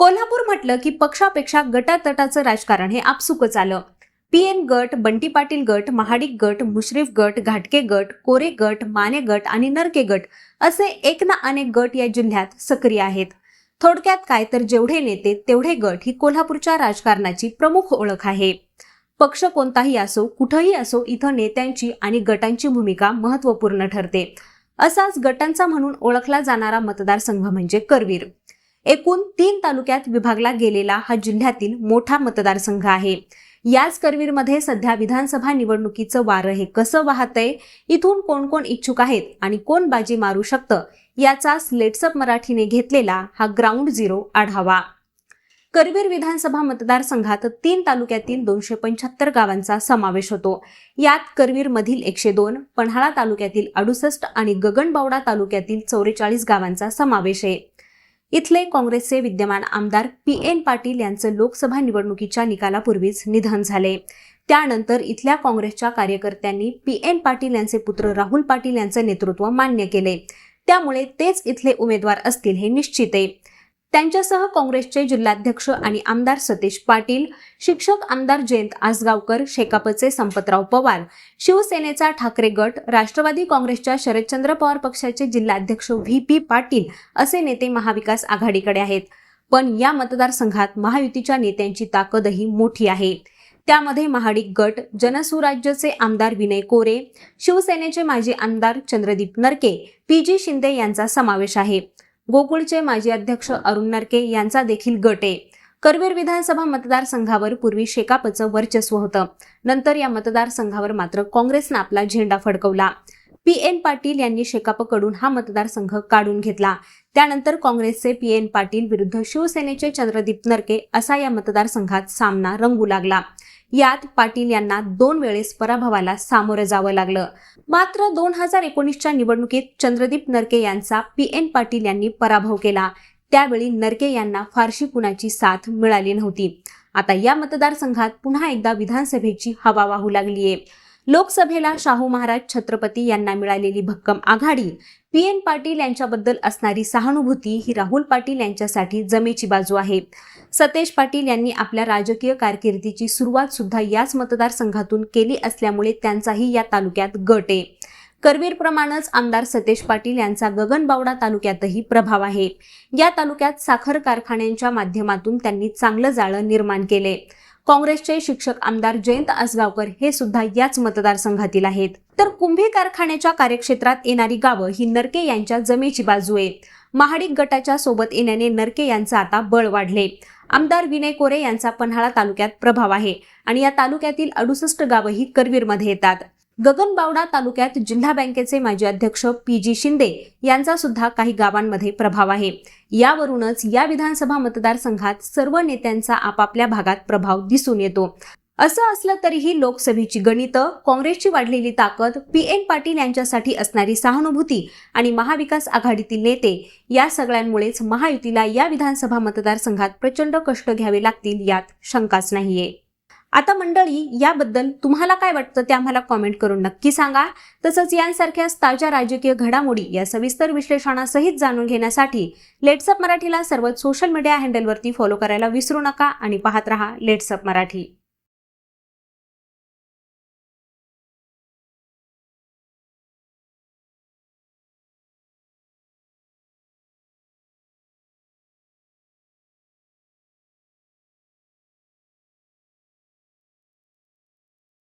कोल्हापूर म्हटलं की पक्षापेक्षा गटातटाचं राजकारण हे आपसुकच आलं. पी एन गट बंटी पाटील गट महाडिक गट मुश्रीफ गट घाटके गट कोरे गट माने गट आणि नरके गट असे एक ना अनेक गट या जिल्ह्यात सक्रिय आहेत. थोडक्यात काय तर जेवढे नेते तेवढे गट ही कोल्हापूरच्या राजकारणाची प्रमुख ओळख आहे. पक्ष कोणताही असो कुठंही असो इथं नेत्यांची आणि गटांची भूमिका महत्त्वपूर्ण ठरते. असाच गटांचा म्हणून ओळखला जाणारा मतदारसंघ म्हणजे करवीर. एकूण तीन तालुक्यात विभागला गेलेला हा जिल्ह्यातील मोठा मतदारसंघ आहे. याच करवीरमध्ये सध्या विधानसभा निवडणुकीचं वारं हे कसं वाहतंय? इथून कोण कोण इच्छुक आहेत आणि कोण बाजी मारू शकतं? याचा लेट्सअप मराठीने घेतलेला हा ग्राउंड झिरो आढावा. करवीर विधानसभा मतदारसंघात तीन तालुक्यातील दोनशे पंच्याहत्तर गावांचा समावेश होतो. यात करवीरमधील एकशे दोन पन्हाळा तालुक्यातील अडुसष्ट आणि गगनबावडा तालुक्यातील चौवेचाळीस गावांचा समावेश आहे. इथले काँग्रेसचे विद्यमान आमदार पी एन पाटील यांचं लोकसभा निवडणुकीच्या निकालापूर्वीच निधन झाले. त्यानंतर इथल्या काँग्रेसच्या कार्यकर्त्यांनी पी एन पाटील यांचे पुत्र राहुल पाटील यांचं नेतृत्व मान्य केले. त्यामुळे तेच इथले उमेदवार असतील हे निश्चित आहे. त्यांच्यासह काँग्रेसचे जिल्हाध्यक्ष आणि आमदार सतीश पाटील शिक्षक आमदार जयंत आसगावकर शेकापचे संपतराव पवार शिवसेनेचा ठाकरे गट राष्ट्रवादी काँग्रेसच्या शरदचंद्र पवार पक्षाचे जिल्हाध्यक्ष व्ही पी पाटील असे नेते महाविकास आघाडीकडे आहेत. पण या मतदारसंघात महायुतीच्या नेत्यांची ताकदही मोठी आहे. त्यामध्ये महाडिक गट जनसुराज्यचे आमदार विनय कोरे शिवसेनेचे माजी आमदार चंद्रदीप नरके पी जी शिंदे यांचा समावेश आहे. गोकुळचे माजी अध्यक्ष अरुण नरके यांचा देखील गट आहे. करवीर विधानसभा मतदारसंघावर पूर्वी शेकापचं वर्चस्व होतं. नंतर या मतदारसंघावर मात्र काँग्रेसनं आपला झेंडा फडकवला. पी एन पाटील यांनी शेकापकडून हा मतदारसंघ काढून घेतला. त्यानंतर काँग्रेसचे पी एन पाटील विरुद्ध शिवसेनेचे चंद्रदीप नरके असा या मतदारसंघात सामना रंगू लागला. यात पाटील यांना दोन वेळेस पराभवाला सामोरं जावं लागलं. मात्र दोन हजार एकोणीसच्या निवडणुकीत चंद्रदीप नरके यांचा पी एन पाटील यांनी पराभव केला. त्यावेळी नरके यांना फारशी कुणाची साथ मिळाली नव्हती. आता या मतदारसंघात पुन्हा एकदा विधानसभेची हवा वाहू लागलीये. लोकसभेला शाहू महाराज छत्रपती यांना मिळालेली भक्कम आघाडी पी एन पाटील यांच्याबद्दल असणारी सहानुभूती ही राहुल पाटील यांच्यासाठी जमेची बाजू आहे. सतेज पाटील यांनी आपल्या राजकीय कारकिर्दीची सुरुवात सुद्धा याच मतदारसंघातून केली असल्यामुळे त्यांचाही या तालुक्यात गट आहे. करवीरप्रमाणेच आमदार सतेज पाटील यांचा गगनबावडा तालुक्यातही प्रभाव आहे. या तालुक्यात साखर कारखान्यांच्या माध्यमातून त्यांनी चांगलं जाळं निर्माण केले. काँग्रेसचे शिक्षक आमदार जयंत आसगावकर हे सुद्धा याच मतदारसंघातील आहेत. तर कुंभी कारखान्याच्या कार्यक्षेत्रात येणारी गावं ही नरके यांच्या जमेची बाजू आहे. महाडिक गटाच्या सोबत येण्याने नरके यांचं आता बळ वाढले. आमदार विनय कोरे यांचा पन्हाळा तालुक्यात प्रभाव आहे आणि या तालुक्यातील अडुसष्ट गावंही करवीरमध्ये येतात. गगनबावडा तालुक्यात जिल्हा बँकेचे माजी अध्यक्ष पी जी शिंदे यांचा सुद्धा काही गावांमध्ये प्रभाव आहे. यावरूनच या विधानसभा मतदारसंघात सर्व नेत्यांचा आपापल्या भागात प्रभाव दिसून येतो. असं असलं तरीही लोकसभेची गणितं काँग्रेसची वाढलेली ताकद पी एन पाटील यांच्यासाठी असणारी सहानुभूती आणि महाविकास आघाडीतील नेते या सगळ्यांमुळेच महायुतीला या विधानसभा मतदारसंघात प्रचंड कष्ट घ्यावे लागतील यात शंकाच नाहीये. आता मंडळी याबद्दल तुम्हाला काय वाटतं ते आम्हाला कॉमेंट करून नक्की सांगा. तसंच यांसारख्याच ताज्या राजकीय घडामोडी या सविस्तर विश्लेषणासहित जाणून घेण्यासाठी लेट्सअप मराठीला सर्वच सोशल मीडिया हँडलवरती फॉलो करायला विसरू नका आणि पाहत रहा लेट्सअप मराठी.